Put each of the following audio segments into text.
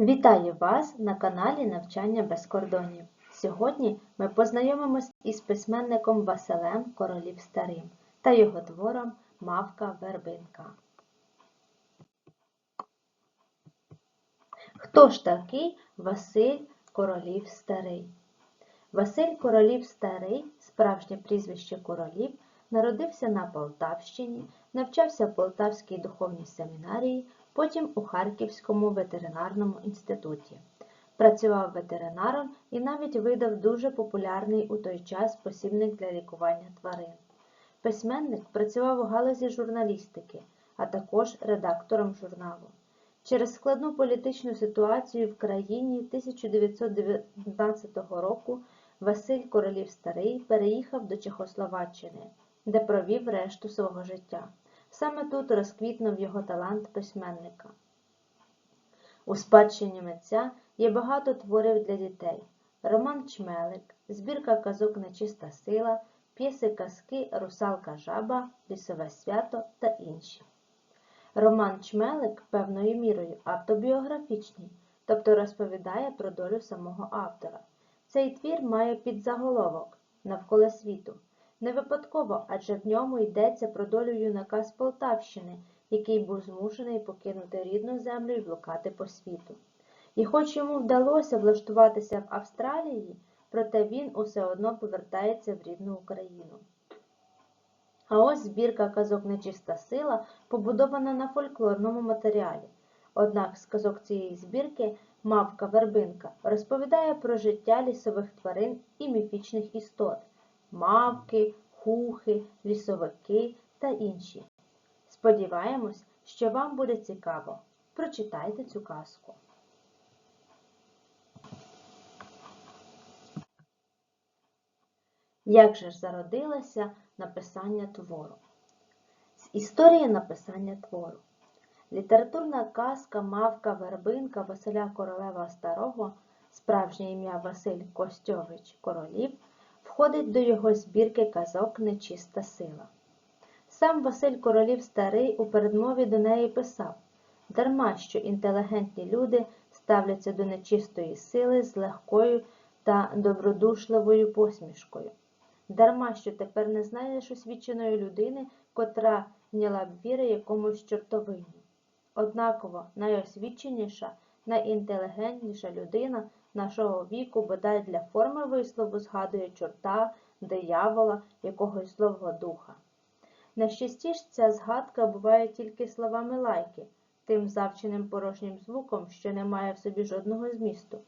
Вітаю вас на каналі Навчання без кордонів. Сьогодні ми познайомимось із письменником Василем Королів Старим та його твором Мавка Вербинка. Хто ж такий Василь Королів Старий? Василь Королів Старий, справжнє прізвище Королів, народився на Полтавщині, навчався в Полтавській духовній семінарії, потім у Харківському ветеринарному інституті. Працював ветеринаром і навіть видав дуже популярний у той час посібник для лікування тварин. Письменник працював у галузі журналістики, а також редактором журналу. Через складну політичну ситуацію в країні 1919 року Василь Королів Старий переїхав до Чехословаччини, де провів решту свого життя. Саме тут розквітнув його талант письменника. У спадщині митця є багато творів для дітей: роман Чмелик, збірка казок Нечиста сила, п'єси казки Русалка жаба, Лісове свято та інші. Роман Чмелик певною мірою автобіографічний, тобто розповідає про долю самого автора. Цей твір має підзаголовок Навколо світу. Не випадково, адже в ньому йдеться про долю юнака з Полтавщини, який був змушений покинути рідну землю і блукати по світу. І хоч йому вдалося влаштуватися в Австралії, проте він усе одно повертається в рідну Україну. А ось збірка казок Нечиста сила побудована на фольклорному матеріалі. Однак з казок цієї збірки Мавка Вербинка розповідає про життя лісових тварин і міфічних істот мавки, хухи, лісовики та інші. Сподіваємось, що вам буде цікаво. Прочитайте цю казку. Як же ж зародилося написання твору? З історії написання твору. Літературна казка Мавка Вербинка Василя Королева Старого, справжнє ім'я Василь Костьович Королів, входить до його збірки казок Нечиста сила. Сам Василь Королів Старий у передмові до неї писав дарма, що інтелігентні люди ставляться до нечистої сили з легкою та добродушливою посмішкою. Дарма, що тепер не знайдеш освіченої людини, котра вняла б віри якомусь чортовині. Однаково найосвіченіша, найінтелігентніша людина нашого віку, бодай для форми вислову згадує чорта, диявола, якогось злого духа. Найчастіше ця згадка буває тільки словами лайки, тим завченим порожнім звуком, що не має в собі жодного змісту.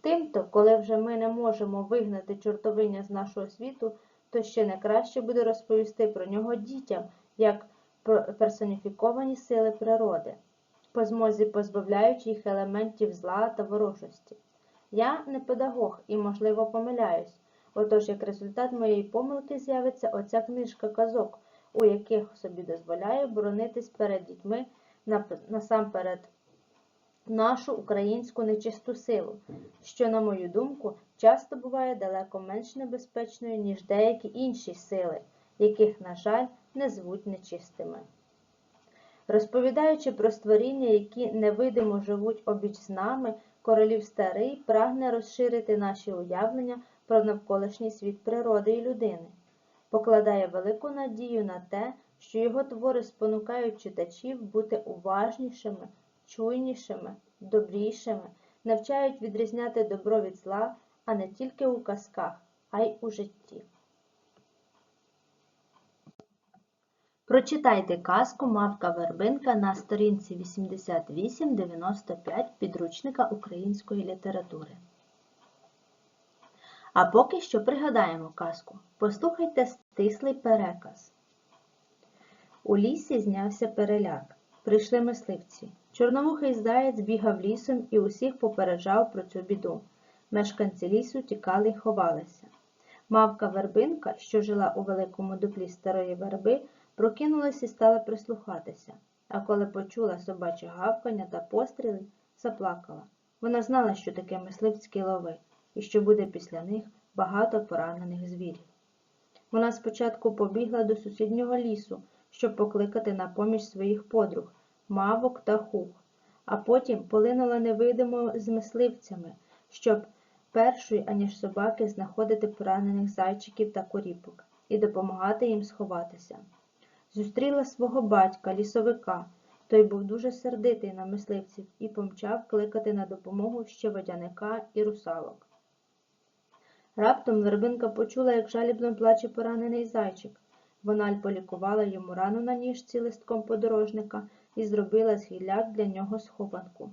Тимто, коли вже ми не можемо вигнати чортовиня з нашого світу, то ще не краще буде розповісти про нього дітям, як персоніфіковані сили природи, по змозі позбавляючи їх елементів зла та ворожості. Я не педагог і, можливо, помиляюсь. Отож, як результат моєї помилки з'явиться оця книжка казок, у яких собі дозволяю боронитись перед дітьми насамперед нашу українську нечисту силу, що, на мою думку, часто буває далеко менш небезпечною, ніж деякі інші сили, яких, на жаль, не звуть нечистими. Розповідаючи про створіння, які невидимо живуть обіч з нами, королів старий прагне розширити наші уявлення про навколишній світ природи і людини, покладає велику надію на те, що його твори спонукають читачів бути уважнішими, чуйнішими, добрішими, навчають відрізняти добро від зла, а не тільки у казках, а й у житті. Прочитайте казку Мавка Вербинка на сторінці 88-95 підручника української літератури. А поки що пригадаємо казку. Послухайте стислий переказ. У лісі знявся переляк. Прийшли мисливці. Чорновухий заєць бігав лісом і усіх попереджав про цю біду. Мешканці лісу тікали й ховалися. Мавка вербинка, що жила у великому дуплі старої верби, прокинулась і стала прислухатися, а коли почула собаче гавкання та постріли, заплакала. Вона знала, що таке мисливські лови, і що буде після них багато поранених звірів. Вона спочатку побігла до сусіднього лісу, щоб покликати на поміч своїх подруг, мавок та хух, а потім полинула невидимо з мисливцями, щоб першою, аніж собаки, знаходити поранених зайчиків та коріпок і допомагати їм сховатися. Зустріла свого батька, лісовика. Той був дуже сердитий на мисливців і помчав кликати на допомогу ще водяника і русалок. Раптом вербинка почула, як жалібно плаче поранений зайчик. Вона полікувала йому рану на ніжці листком подорожника і зробила з гілляк для нього схованку.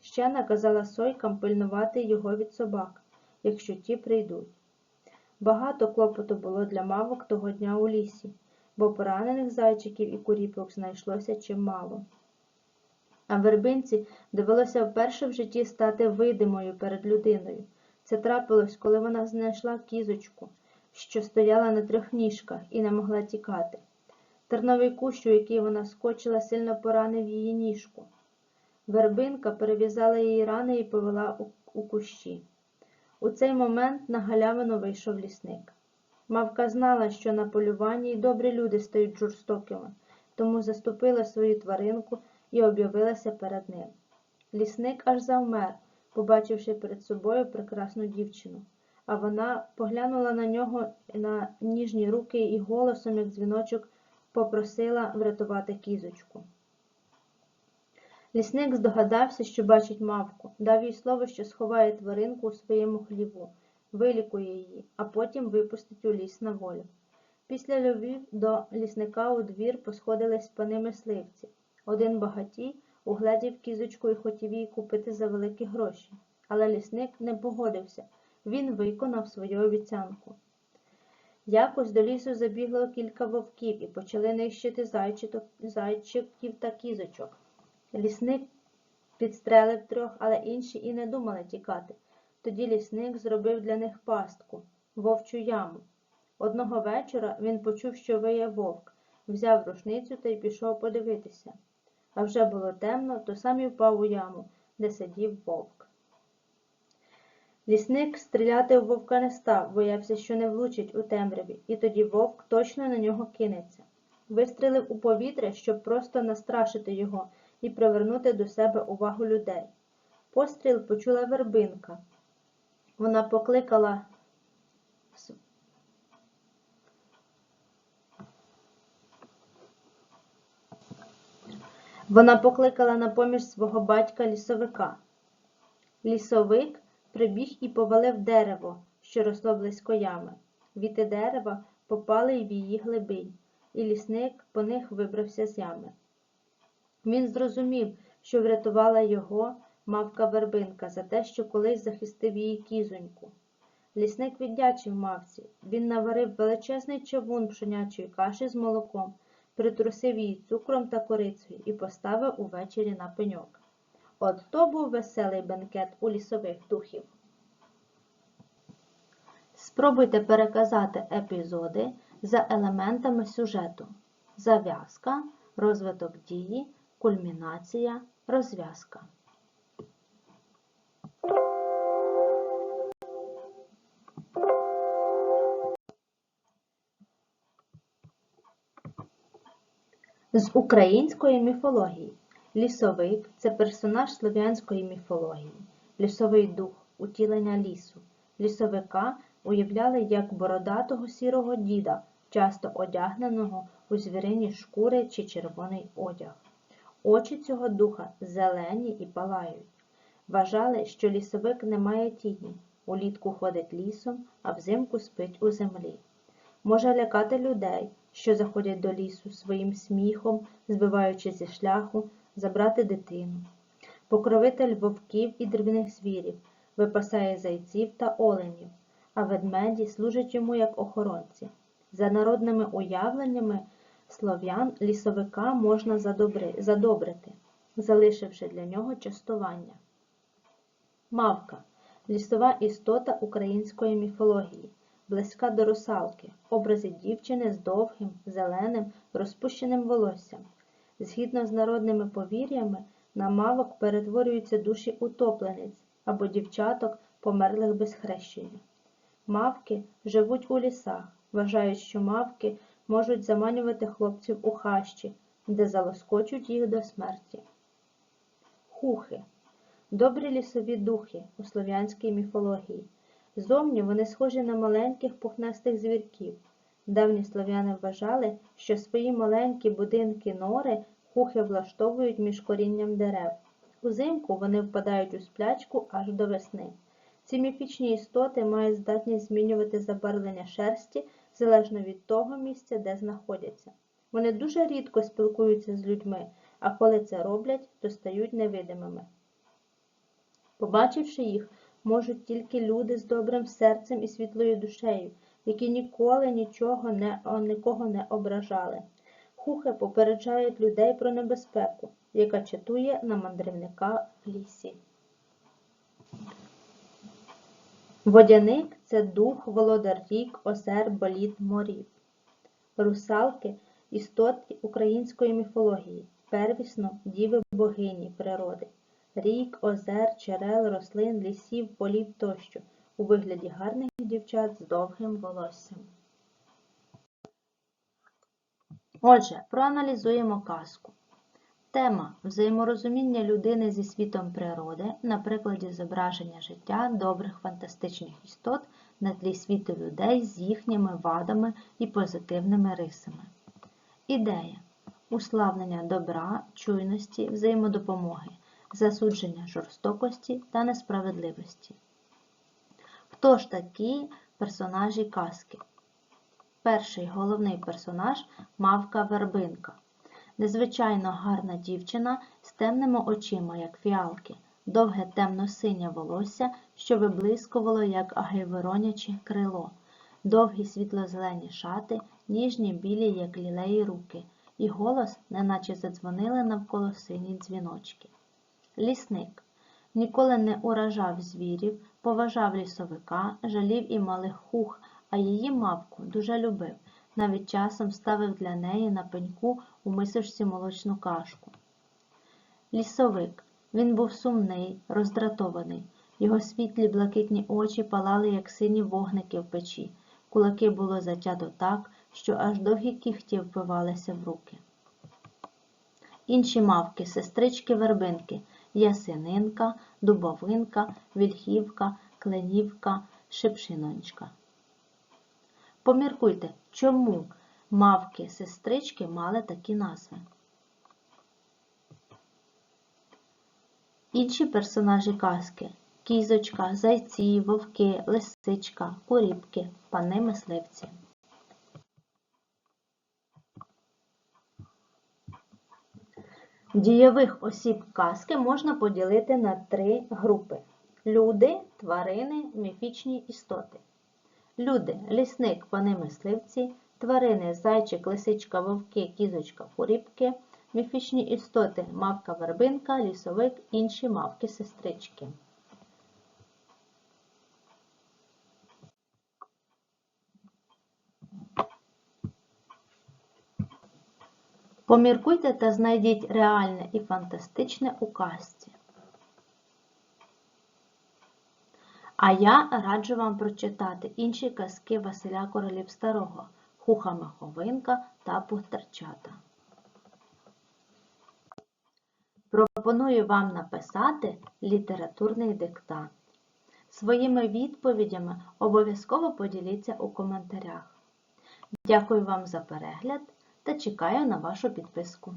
Ще наказала сойкам пильнувати його від собак, якщо ті прийдуть. Багато клопоту було для мавок того дня у лісі, бо поранених зайчиків і куріпок знайшлося чимало. А вербинці довелося вперше в житті стати видимою перед людиною. Це трапилось, коли вона знайшла кізочку, що стояла на трьох ніжках і не могла тікати. Терновий кущ, у який вона скочила, сильно поранив її ніжку. Вербинка перев'язала її рани і повела у, кущі. У цей момент на галявину вийшов лісник. Мавка знала, що на полюванні й добрі люди стають жорстокими, тому заступила свою тваринку і об'явилася перед ним. Лісник аж завмер, побачивши перед собою прекрасну дівчину, а вона поглянула на нього на ніжні руки і голосом, як дзвіночок, попросила врятувати кізочку. Лісник здогадався, що бачить мавку, дав їй слово, що сховає тваринку у своєму хліву, вилікує її, а потім випустить у ліс на волю. Після любів до лісника у двір посходились пани мисливці. Один багатій угледів кізочку і хотів її купити за великі гроші, але лісник не погодився. Він виконав свою обіцянку. Якось до лісу забігло кілька вовків і почали нищити зайчиків та кізочок. Лісник підстрелив трьох, але інші і не думали тікати. Тоді лісник зробив для них пастку, вовчу яму. Одного вечора він почув, що виє вовк, взяв рушницю та й пішов подивитися. А вже було темно, то сам і впав у яму, де сидів вовк. Лісник стріляти в вовка не став, боявся, що не влучить у темряві, і тоді вовк точно на нього кинеться. Вистрілив у повітря, щоб просто настрашити його і привернути до себе увагу людей. Постріл почула вербинка. Вона покликала Вона покликала на поміж свого батька лісовика. Лісовик прибіг і повалив дерево, що росло близько ями. Віти дерева попали й в її глибинь, і лісник по них вибрався з ями. Він зрозумів, що врятувала його мавка вербинка за те, що колись захистив її кізоньку. Лісник віддячив мавці. Він наварив величезний човун пшенячої каші з молоком, притрусив її цукром та корицею і поставив увечері на пеньок. От то був веселий бенкет у лісових духів. Спробуйте переказати епізоди за елементами сюжету. Зав'язка, розвиток дії, кульмінація, розв'язка. З української міфології. Лісовик це персонаж слов'янської міфології, лісовий дух, утілення лісу. Лісовика уявляли як бородатого сірого діда, часто одягненого у звірині шкури чи червоний одяг. Очі цього духа зелені і палають. Вважали, що лісовик не має тіні, улітку ходить лісом, а взимку спить у землі. Може лякати людей, що заходять до лісу своїм сміхом, збиваючи зі шляху, забрати дитину. Покровитель вовків і дрібних звірів, випасає зайців та оленів, а ведмеді служать йому як охоронці. За народними уявленнями слов'ян лісовика можна задобрити, залишивши для нього частування. Мавка лісова істота української міфології, близька до русалки, образи дівчини з довгим, зеленим, розпущеним волоссям. Згідно з народними повір'ями, на мавок перетворюються душі утоплениць або дівчаток, померлих без хрещення. Мавки живуть у лісах, вважають, що мавки можуть заманювати хлопців у хащі, де залоскочуть їх до смерті. Хухи добрі лісові духи у слов'янській міфології. Зовні вони схожі на маленьких пухнастих звірків. Давні слов'яни вважали, що свої маленькі будинки нори хухи влаштовують між корінням дерев. Узимку вони впадають у сплячку аж до весни. Ці міфічні істоти мають здатність змінювати забарвлення шерсті залежно від того місця, де знаходяться. Вони дуже рідко спілкуються з людьми, а коли це роблять, то стають невидимими. Побачивши їх, можуть тільки люди з добрим серцем і світлою душею, які ніколи нічого не, нікого не ображали. Хухи попереджають людей про небезпеку, яка чатує на мандрівника в лісі. Водяник це дух, володар рік, озер, боліт, морів. Русалки істоти української міфології, первісно діви богині природи, рік, озер, черел, рослин, лісів, полів тощо, у вигляді гарних дівчат з довгим волоссям. Отже, проаналізуємо казку. Тема взаєморозуміння людини зі світом природи на прикладі зображення життя добрих фантастичних істот на тлі світу людей з їхніми вадами і позитивними рисами. Ідея уславлення добра, чуйності, взаємодопомоги, засудження жорстокості та несправедливості. Хто ж такі персонажі казки? Перший головний персонаж мавка Вербинка. Незвичайно гарна дівчина з темними очима, як фіалки, довге темно-синє волосся, що виблискувало, як агейвороняче крило, довгі світло-зелені шати, ніжні білі, як лілеї руки, і голос, неначе задзвонили навколо сині дзвіночки. Лісник ніколи не уражав звірів, поважав лісовика, жалів і малих хух, а її мавку дуже любив навіть часом ставив для неї на пеньку у мисочці молочну кашку. Лісовик. Він був сумний, роздратований. Його світлі блакитні очі палали, як сині вогники в печі. Кулаки було затято так, що аж довгі кіхті впивалися в руки. Інші мавки, сестрички вербинки, ясенинка, дубовинка, вільхівка, кленівка, шипшинонька. Поміркуйте, чому мавки-сестрички мали такі назви. Інші персонажі казки кізочка, зайці, вовки, лисичка, куріпки, пани мисливці. Дійових осіб казки можна поділити на три групи: люди, тварини, міфічні істоти. Люди лісник, пани мисливці, тварини зайчик, лисичка, вовки, кізочка, курібки, міфічні істоти мавка вербинка, лісовик, інші мавки-сестрички. Поміркуйте та знайдіть реальне і фантастичне у казці. А я раджу вам прочитати інші казки Василя Королів Старого, Хуха Маховинка та Пухтарчата. Пропоную вам написати літературний диктант. Своїми відповідями обов'язково поділіться у коментарях. Дякую вам за перегляд та чекаю на вашу підписку.